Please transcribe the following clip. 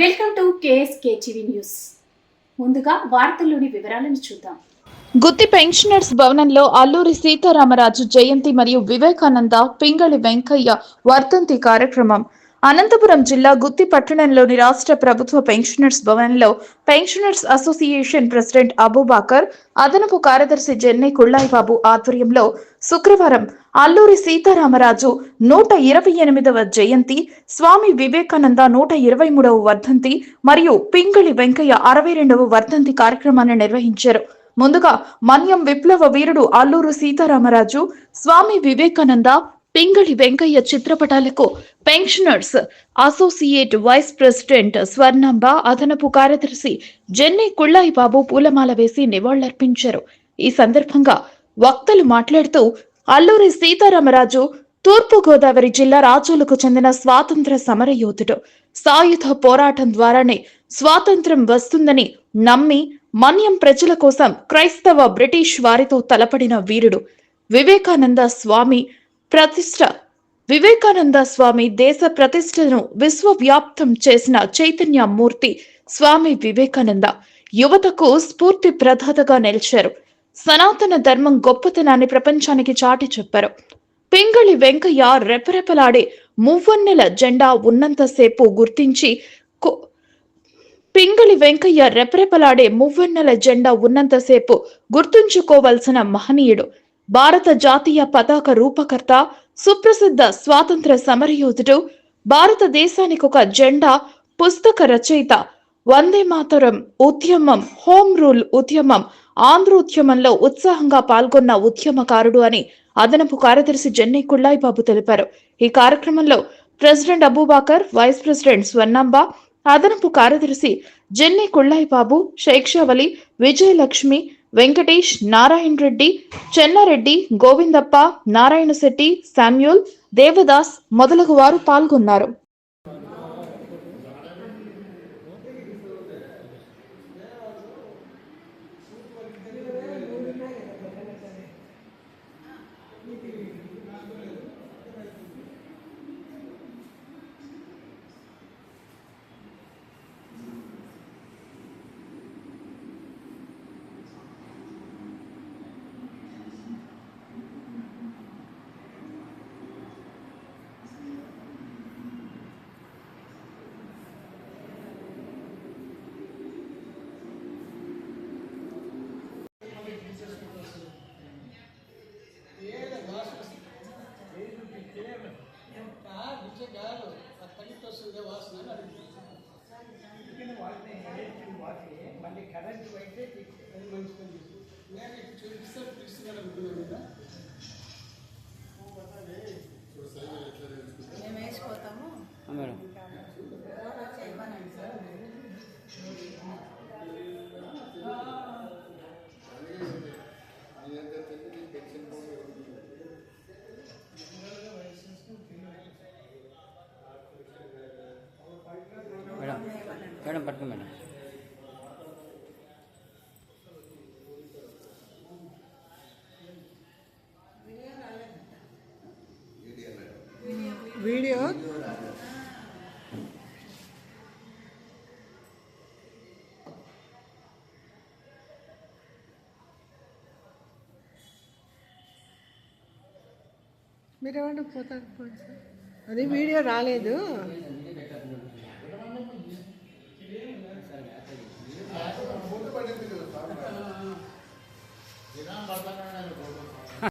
Welcome to KSK TV news. ముందుగా వార్తల్లోని వివరాలను చూద్దాం. గుత్తి పెన్షనర్స్ భవనంలో అల్లూరి సీతారామరాజు జయంతి మరియు వివేకానంద పింగళి వెంకయ్య వర్ధంతి కార్యక్రమం. అనంతపురం జిల్లా గుత్తి పట్టణంలోని రాష్ట్ర ప్రభుత్వ పెన్షనర్స్ భవన్లో పెన్షనర్స్ అసోసియేషన్ ప్రెసిడెంట్ అబూబాకర్ అదనపు కార్యదర్శి జెన్నై కుళ్ళాయిబాబు ఆధ్వర్యంలో శుక్రవారం అల్లూరి సీతారామరాజు నూట ఇరవై ఎనిమిదవ జయంతి స్వామి వివేకానంద నూట ఇరవై మూడవ వర్ధంతి మరియు పింగళి వెంకయ్య అరవై రెండవ వర్ధంతి కార్యక్రమాన్ని నిర్వహించారు. ముందుగా మన్యం విప్లవ వీరుడు Alluri Sitaramaraju Swami Vivekananda Pingali Venkayya చిత్రపటాలకు pensioners associate vice president Swarnamba అదనపు కార్యదర్శి జెన్నై కుళ్ళాయి బాబు పూలమాల వేసి నివాళులర్పించారు. ఈ సందర్భంగా వక్తలు మాట్లాడుతూ అల్లూరి సీతారామరాజు తూర్పు గోదావరి జిల్లా రాజులకు చెందిన స్వాతంత్ర సమరయోధుడు. సాయుధ పోరాటం ద్వారానే స్వాతంత్రం వస్తుందని నమ్మి మన్యం ప్రజల కోసం క్రైస్తవ బ్రిటిష్ వారితో తలపడిన వీరుడు వివేకానంద స్వామి ప్రతిష్ట. వివేకానంద స్వామి దేశ ప్రతిష్టను విశ్వవ్యాప్తం చేసిన చైతన్య మూర్తి స్వామి వివేకానంద యువతకు స్ఫూర్తి ప్రదాతగా నిలిచారు. సనాతన ధర్మం గొప్పతనాన్ని ప్రపంచానికి చాటి చెప్పారు. పింగళి వెంకయ్య రెపరెపలాడే మువ్వన్నెల జెండా ఉన్నంతసేపు గుర్తించి పింగళి వెంకయ్య రెపరెపలాడే మువ్వన్నెల జెండా ఉన్నంతసేపు గుర్తుంచుకోవలసిన మహనీయుడు. భారత జాతీయ పతాక రూపకర్త సుప్రసిద్ధ స్వాతంత్ర సమరయోధుడు భారతదేశానికి ఒక జెండా పుస్తక రచయిత వందే మాతరం ఉద్యమం హోం రూల్ ఉద్యమం ఆంధ్రోద్యమంలో ఉత్సాహంగా పాల్గొన్న ఉద్యమకారుడు అని అదనపు కార్యదర్శి జెన్నీ కుళ్ళాయిబాబు తెలిపారు. ఈ కార్యక్రమంలో president Abubakar vice president Swarnamba అదనపు కార్యదర్శి జెన్నీ కుళ్ళాయి బాబు విజయలక్ష్మి వెంకటేష్ నారాయణ రెడ్డి చెన్నారెడ్డి గోవిందప్ప నారాయణ శెట్టి శామ్యూల్ దేవదాస్ మొదలగు వారు పాల్గొన్నారు. చూపిస్తాను తీసుకున్నాను అనుకున్నాను కదా మేము వేసిపోతాము మేడం మేడం మేడం పట్టుకో మేడం వీడియో మీరు పోతారు అది వీడియో రాలేదు.